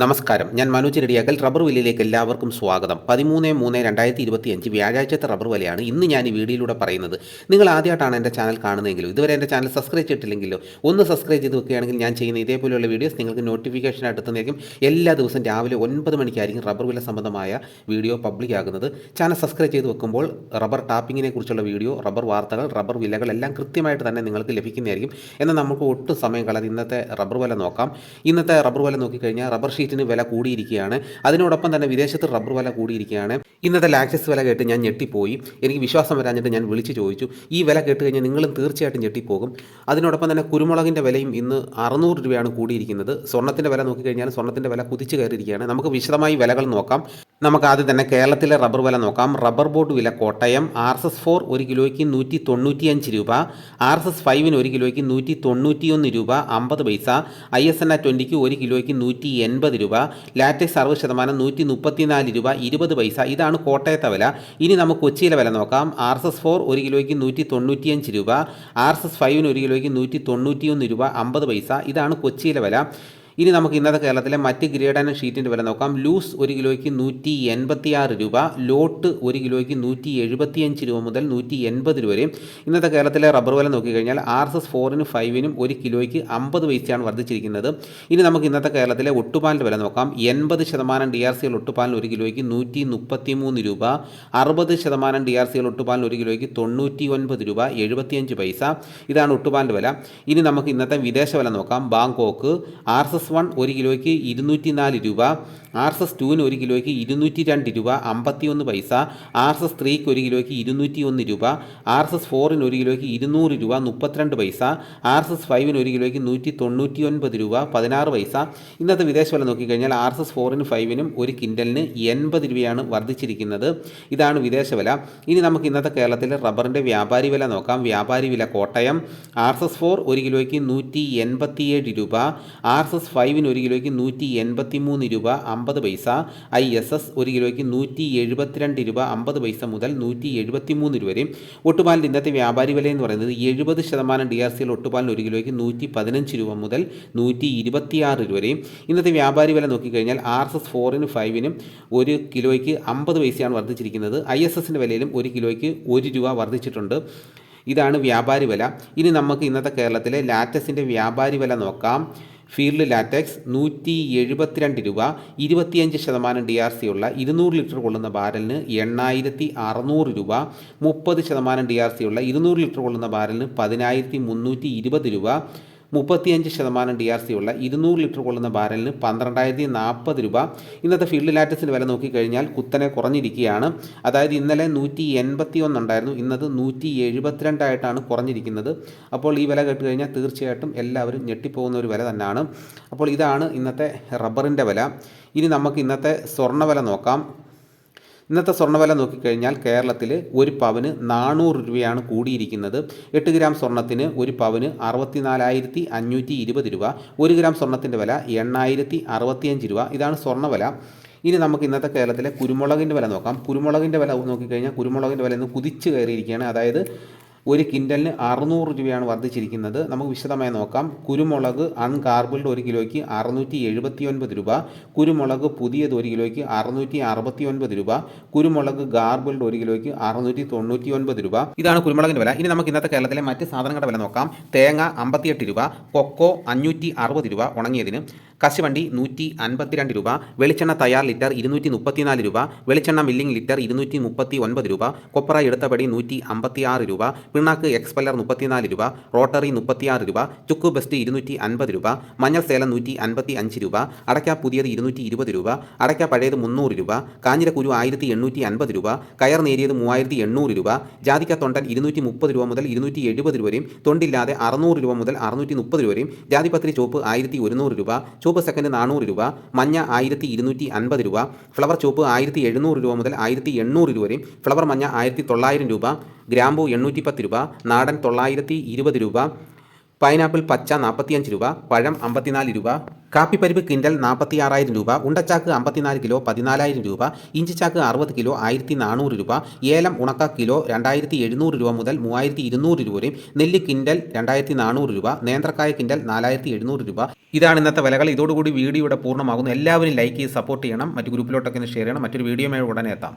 നമസ്കാരം. ഞാൻ മനോജ് റെഡിയാക്കൽ. റബ്ബർ വിലയിലേക്ക് എല്ലാവർക്കും സ്വാഗതം. പതിമൂന്ന് മൂന്ന് രണ്ടായിരത്തി ഇരുപത്തി അഞ്ച് വ്യാഴാഴ്ചത്തെ റബ്ബർ വിലയാണ് ഇന്ന് ഞാൻ ഈ വീഡിയോയിലൂടെ പറയുന്നത്. നിങ്ങൾ ആദ്യമായിട്ടാണ് എന്റെ ചാനൽ കാണുന്നതെങ്കിലും ഇതുവരെ എന്റെ ചാനൽ സബ്സ്ക്രൈബ് ചെയ്തിട്ടില്ലെങ്കിലോ ഒന്ന് സബ്സ്ക്രൈബ് ചെയ്ത് വെക്കുകയാണെങ്കിൽ ഞാൻ ചെയ്യുന്ന ഇതേപോലെയുള്ള വീഡിയോസ് നിങ്ങൾക്ക് നോട്ടിഫിക്കേഷൻ എത്തുന്നതായിരിക്കും. എല്ലാ ദിവസവും രാവിലെ ഒൻപത് മണിക്കായിരിക്കും റബ്ബർ വില സംബന്ധമായ വീഡിയോ പബ്ലിക് ആകുന്നത്. ചാനൽ സബ്സ്ക്രൈബ് ചെയ്ത് വെക്കുമ്പോൾ റബ്ബർ ടാപ്പിങ്ങിനെ കുറിച്ചുള്ള വീഡിയോ റബ്ബർ വാർത്തകൾ റബ്ബർ വിലകൾ എല്ലാം കൃത്യമായിട്ട് തന്നെ നിങ്ങൾക്ക് ലഭിക്കുന്നതായിരിക്കും. എന്നാൽ നമുക്ക് ഒട്ടും സമയം കളയാതെ ഇന്നത്തെ റബ്ബർ വില നോക്കാം. ഇന്നത്തെ റബ്ബർ വില നോക്കിക്കഴിഞ്ഞാൽ റബ്ബർ ഷീറ്റിന് വില കൂടിയിരിക്കുകയാണ്. അതിനോടൊപ്പം തന്നെ വിദേശത്ത് റബ്ബർ വില കൂടിയിരിക്കുകയാണ്. ഇന്നത്തെ ലാക്സസ് വില കേട്ട് ഞാൻ ഞെട്ടിപ്പോയി. എനിക്ക് വിശ്വാസം വരാഞ്ഞിട്ട് ഞാൻ വിളിച്ചു ചോദിച്ചു. ഈ വില കേട്ട് കഴിഞ്ഞാൽ നിങ്ങളും തീർച്ചയായിട്ടും ഞെട്ടിപ്പോകും. അതിനോടൊപ്പം തന്നെ കുരുമുളകിന്റെ വിലയും ഇന്ന് അറുന്നൂറ് രൂപയാണ് കൂടിയിരിക്കുന്നത്. സ്വർണത്തിന്റെ വില നോക്കിക്കഴിഞ്ഞാൽ സ്വർണത്തിന്റെ വില കുതിച്ചു കയറിയിരിക്കുകയാണ്. നമുക്ക് വിശദമായി വിലകൾ നോക്കാം. നമുക്ക് ആദ്യം തന്നെ കേരളത്തിലെ റബ്ബർ വില നോക്കാം. റബ്ബർ ബോർഡ് വില Kottayam R S S four ഒരു കിലോയ്ക്ക് നൂറ്റി തൊണ്ണൂറ്റിയഞ്ച് രൂപ. ആർ എസ് എസ് ഫൈവിന് ഒരു കിലോയ്ക്ക് നൂറ്റി തൊണ്ണൂറ്റിയൊന്ന് രൂപ അമ്പത് പൈസ. ഐ എസ് എൻ ആ ട്വന്റിക്ക് ഒരു കിലോയ്ക്ക് നൂറ്റി എൺപത് രൂപ. ലാറ്റക്സ് അറുപത് ശതമാനം നൂറ്റി മുപ്പത്തിനാല് രൂപ ഇരുപത് പൈസ. ഇതാണ് കോട്ടയത്തെ വില. ഇനി നമുക്ക് കൊച്ചിയിലെ വില നോക്കാം. ആർ എസ് എസ് ഫോർ ഒരു കിലോയ്ക്ക് നൂറ്റി തൊണ്ണൂറ്റിയഞ്ച് രൂപ. ആർ എസ് എസ് ഫൈവിന് ഒരു കിലോയ്ക്ക് നൂറ്റി തൊണ്ണൂറ്റിയൊന്ന് രൂപ അമ്പത് പൈസ. ഇതാണ് കൊച്ചിയിലെ വില. ഇനി നമുക്ക് ഇന്നത്തെ കേരളത്തിലെ മറ്റ് ഗ്രേഡ് ആൻഡ് ഷീറ്റിന്റെ വില നോക്കാം. ലൂസ് ഒരു കിലോയ്ക്ക് നൂറ്റി എൺപത്തി ആറ് രൂപ ലോട്ട് ഒരു കിലോയ്ക്ക് നൂറ്റി എഴുപത്തിയഞ്ച് രൂപ മുതൽ നൂറ്റി എൺപത് രൂപ വരെയും. ഇന്നത്തെ കേരളത്തിലെ റബ്ബർ വില നോക്കിക്കഴിഞ്ഞാൽ ആർ എസ് എസ് ഫോറിനും ഫൈവിനും ഒരു കിലോയ്ക്ക് അമ്പത് പൈസയാണ് വർദ്ധിച്ചിരിക്കുന്നത്. ഇനി നമുക്ക് ഇന്നത്തെ കേരളത്തിലെ ഒട്ടുപാലിന്റെ വില നോക്കാം. എൺപത് ശതമാനം ഡി ആർ സികൾ ഒട്ടുപാലിന് ഒരു കിലോയ്ക്ക് നൂറ്റി മുപ്പത്തി മൂന്ന് രൂപ അറുപത് ശതമാനം ഡി ആർ സികൾ ഒട്ടുപാലിന് ഒരു കിലോയ്ക്ക് തൊണ്ണൂറ്റി ഒൻപത് രൂപ എഴുപത്തിയഞ്ച് പൈസ. ഇതാണ് ഒട്ടുപാലിന്റെ വില. ഇനി നമുക്ക് ഇന്നത്തെ വിദേശ വില നോക്കാം. Bangkok R S S one ഒരു കിലോയ്ക്ക് ഇരുന്നൂറ്റി നാല് രൂപ ആർ എസ് എസ് ടുവിന് ഒരു കിലോയ്ക്ക് ഇരുന്നൂറ്റി രണ്ട് രൂപ അമ്പത്തിയൊന്ന് പൈസ ആർ എസ് എസ് ത്രീക്ക് ഒരു കിലോയ്ക്ക് ഇരുന്നൂറ്റി ഒന്ന് രൂപ ആർ എസ് എസ് ഫോറിന് ഒരു കിലോയ്ക്ക് ഇരുന്നൂറ് രൂപ മുപ്പത്തിരണ്ട് പൈസ ആർ എസ് എസ് ഫൈവിന് ഒരു കിലോയ്ക്ക് നൂറ്റി തൊണ്ണൂറ്റി ഒൻപത് രൂപ പതിനാറ് പൈസ. ഇന്നത്തെ വിദേശ വില നോക്കിക്കഴിഞ്ഞാൽ ആർ എസ് എസ് ഫോറിന് ഫൈവിനും ഒരു കിൻഡലിന് എൺപത് രൂപയാണ് വർദ്ധിച്ചിരിക്കുന്നത്. ഇതാണ് വിദേശ വില. ഇനി നമുക്ക് ഇന്നത്തെ കേരളത്തിലെ റബ്ബറിന്റെ വ്യാപാരി വില നോക്കാം. വ്യാപാരി വില Kottayam. R S S four ഒരു കിലോയ്ക്ക് നൂറ്റി എൺപത്തിയേഴ് രൂപ ആർ എസ് എസ് ഫൈവിന് ഒരു കിലോയ്ക്ക് നൂറ്റി എൺപത്തി മൂന്ന് രൂപ അമ്പത് പൈസ ഐ എസ് എസ് ഒരു കിലോയ്ക്ക് നൂറ്റി എഴുപത്തിരണ്ട് രൂപ അമ്പത് പൈസ മുതൽ നൂറ്റി എഴുപത്തി മൂന്ന് രൂപ വരെയും ഒട്ടുപാലിന്റെ ഇന്നത്തെ വ്യാപാരി വില എന്ന് പറയുന്നത് എഴുപത് ശതമാനം ഡി ആർ സിയിൽ ഒട്ടുപാലിന് ഒരു കിലോയ്ക്ക് നൂറ്റി പതിനഞ്ച് രൂപ മുതൽ നൂറ്റി ഇരുപത്തിയാറ് രൂപ വരെയും ഇന്നത്തെ വ്യാപാരി വില നോക്കിക്കഴിഞ്ഞാൽ ആർ എസ് എസ് ഫോറിനും ഫൈവിനും ഒരു കിലോയ്ക്ക് അമ്പത് പൈസയാണ് വർദ്ധിച്ചിരിക്കുന്നത്. ഐ എസ് എസിന്റെ വിലയിലും ഒരു കിലോയ്ക്ക് ഒരു രൂപ വർദ്ധിച്ചിട്ടുണ്ട്. ഇതാണ് വ്യാപാരി വില. ഇനി നമുക്ക് ഇന്നത്തെ കേരളത്തിലെ ലാറ്റസിന്റെ വ്യാപാരി വില നോക്കാം. ഫീൽഡ് ലാറ്റക്സ് നൂറ്റി എഴുപത്തിരണ്ട് രൂപ ഇരുപത്തിയഞ്ച് ശതമാനം ഡി ആർ സി ഉള്ള ഇരുന്നൂറ് ലിറ്റർ കൊള്ളുന്ന ബാരലിന് എണ്ണായിരത്തി അറുന്നൂറ് രൂപ മുപ്പത് ശതമാനം ഡി ആർ സി ഉള്ള ഇരുന്നൂറ് ലിറ്റർ കൊള്ളുന്ന ബാരലിന് പതിനായിരത്തി മുന്നൂറ്റി ഇരുപത് രൂപ മുപ്പത്തിയഞ്ച് ശതമാനം ഡി ആർ സി ഉള്ള ഇരുന്നൂറ് ലിറ്റർ കൊള്ളുന്ന ബാരലിന് പന്ത്രണ്ടായിരത്തി നാൽപ്പത് രൂപ. ഇന്നത്തെ ഫീൽഡ് ലാറ്റസിന്റെ വില നോക്കിക്കഴിഞ്ഞാൽ കുത്തനെ കുറഞ്ഞിരിക്കുകയാണ്. അതായത് ഇന്നലെ നൂറ്റി എൺപത്തി ഒന്നുണ്ടായിരുന്നു ഇന്നത് നൂറ്റി എഴുപത്തിരണ്ടായിട്ടാണ് കുറഞ്ഞിരിക്കുന്നത്. അപ്പോൾ ഈ വില കേട്ട് കഴിഞ്ഞാൽ തീർച്ചയായിട്ടും എല്ലാവരും ഞെട്ടിപ്പോകുന്ന ഒരു വില തന്നെയാണ്. അപ്പോൾ ഇതാണ് ഇന്നത്തെ റബ്ബറിന്റെ വില. ഇനി നമുക്ക് ഇന്നത്തെ സ്വർണ വില നോക്കാം. ഇന്നത്തെ സ്വർണവില നോക്കിക്കഴിഞ്ഞാൽ കേരളത്തിൽ ഒരു പവന് നാനൂറ് രൂപയാണ് കൂടിയിരിക്കുന്നത്. എട്ട് ഗ്രാം സ്വർണത്തിന് ഒരു പവന് അറുപത്തിനാലായിരത്തി അഞ്ഞൂറ്റി ഇരുപത് രൂപ. ഒരു ഗ്രാം സ്വർണത്തിന്റെ വില എണ്ണായിരത്തി അറുപത്തിയഞ്ച് രൂപ. ഇതാണ് സ്വർണവില ഇനി നമുക്ക് ഇന്നത്തെ കേരളത്തിലെ കുരുമുളകിന്റെ വില നോക്കാം. കുരുമുളകിന്റെ വില നോക്കിക്കഴിഞ്ഞാൽ കുരുമുളകിന്റെ വില ഇന്ന് കുതിച്ച് കയറിയിരിക്കുകയാണ്. അതായത് ഒരു കിൻഡലിന് അറുന്നൂറ് രൂപയാണ് വർദ്ധിച്ചിരിക്കുന്നത്. നമുക്ക് വിശദമായി നോക്കാം. കുരുമുളക് അൺകാർബിൾഡ് ഒരു കിലോയ്ക്ക് അറുന്നൂറ്റി എഴുപത്തി ഒൻപത് രൂപ. കുരുമുളക് പുതിയത് ഒരു കിലോയ്ക്ക് അറുന്നൂറ്റി അറുപത്തി ഒൻപത് രൂപ. കുരുമുളക് ഗാർബിൾഡ് ഒരു കിലോയ്ക്ക് അറുന്നൂറ്റി തൊണ്ണൂറ്റി ഒൻപത് രൂപ. ഇതാണ് കുരുമുളകിന്റെ വില. ഇനി നമുക്ക് ഇന്നത്തെ കേരളത്തിലെ മറ്റ് സാധനങ്ങളുടെ വില നോക്കാം. തേങ്ങ അമ്പത്തിയെട്ട് രൂപ. കൊക്കോ അഞ്ഞൂറ്റി അറുപത് രൂപ ഉണങ്ങിയതിന്. കശുവണ്ടി നൂറ്റി അൻപത്തിരണ്ട് രൂപ വെളിച്ചെണ്ണ തയ്യാർ ലിറ്റർ ഇരുന്നൂറ്റി മുപ്പത്തിനാല് രൂപ വെളിച്ചെണ്ണ മില്ലിംഗ് ലിറ്റർ ഇരുന്നൂറ്റി മുപ്പത്തി ഒൻപത് രൂപ കൊപ്ര എടുത്തപടി നൂറ്റി അമ്പത്തി ആറ് രൂപ പിണ്ണാക്ക് എക്സ്പെല്ലർ മുപ്പത്തിനാല് രൂപ റോട്ടറി മുപ്പത്തിയാറ് രൂപ ചുക്ക് ബെസ്റ്റ് ഇരുന്നൂറ്റി അൻപത് രൂപ മഞ്ഞൾ സേലം നൂറ്റി അൻപത്തി അഞ്ച് രൂപ അടയ്ക്ക പുതിയത് ഇരുന്നൂറ്റി ഇരുപത് രൂപ അടയ്ക്ക പഴയത് മുന്നൂറ് രൂപ കാഞ്ഞിരക്കുരു ആയിരത്തി എണ്ണൂറ്റി അൻപത് രൂപ കയർ നേരിയത് മൂവായിരത്തി എണ്ണൂറ് രൂപ ജാതിക്ക തൊണ്ടൻ ഇരുന്നൂറ്റി മുപ്പത് രൂപ മുതൽ ഇരുന്നൂറ്റി എഴുപത് രൂപ വരെയും തൊണ്ടില്ലാതെ അറുന്നൂറ് രൂപ മുതൽ അറുന്നൂറ്റി മുപ്പത് രൂപ വരെയും ജാതിപത്രി ചോപ്പ് ആയിരത്തി ഒരുന്നൂറ് രൂപ ചോപ്പ് സെക്കൻഡ് നാനൂറ് രൂപ മഞ്ഞ ആയിരത്തി ഇരുന്നൂറ്റി അൻപത് രൂപ ഫ്ലവർ ചുവപ്പ് ആയിരത്തി എഴുന്നൂറ് രൂപ മുതൽ ആയിരത്തി എണ്ണൂറ് രൂപ വരെയും ഫ്ലവർ മഞ്ഞ ആയിരത്തി തൊള്ളായിരം രൂപ ഗ്രാമ്പു എണ്ണൂറ്റി പത്ത് രൂപ നാടൻ തൊള്ളായിരത്തി ഇരുപത് രൂപ പൈനാപ്പിൾ പച്ച നാൽപ്പത്തിയഞ്ച് രൂപ പഴം അമ്പത്തിനാല് രൂപ കാപ്പിപ്പരിപ്പ് കിൻഡൽ നാൽപ്പത്തി ആറായിരം രൂപ ഉണ്ടച്ചാക്ക് അമ്പത്തിനാല് കിലോ പതിനാലായിരം രൂപ ഇഞ്ചിച്ചാക്ക് അറുപത് കിലോ ആയിരത്തി നാനൂറ് രൂപ ഏലം ഉണക്ക കിലോ രണ്ടായിരത്തി എഴുന്നൂറ് രൂപ മുതൽ മൂവായിരത്തി ഇരുന്നൂറ് രൂപ വരെയും നെല്ല് കിൻഡൽ രണ്ടായിരത്തി നാനൂറ് രൂപ നേന്ത്രക്കായ കിൻഡൽ നാലായിരത്തി എഴുന്നൂറ് രൂപ. ഇതാണ് ഇന്നത്തെ വിലകൾ. ഇതോടുകൂടി വീഡിയോയുടെ പൂർണമാകുന്നു. എല്ലാവരും ലൈക്ക് ചെയ്ത് സപ്പോർട്ട് ചെയ്യണം. മറ്റു ഗ്രൂപ്പിലോട്ടൊക്കെ ഷെയർ ചെയ്യണം. മറ്റൊരു വീഡിയോയുമായി ഉടനെ എത്താം.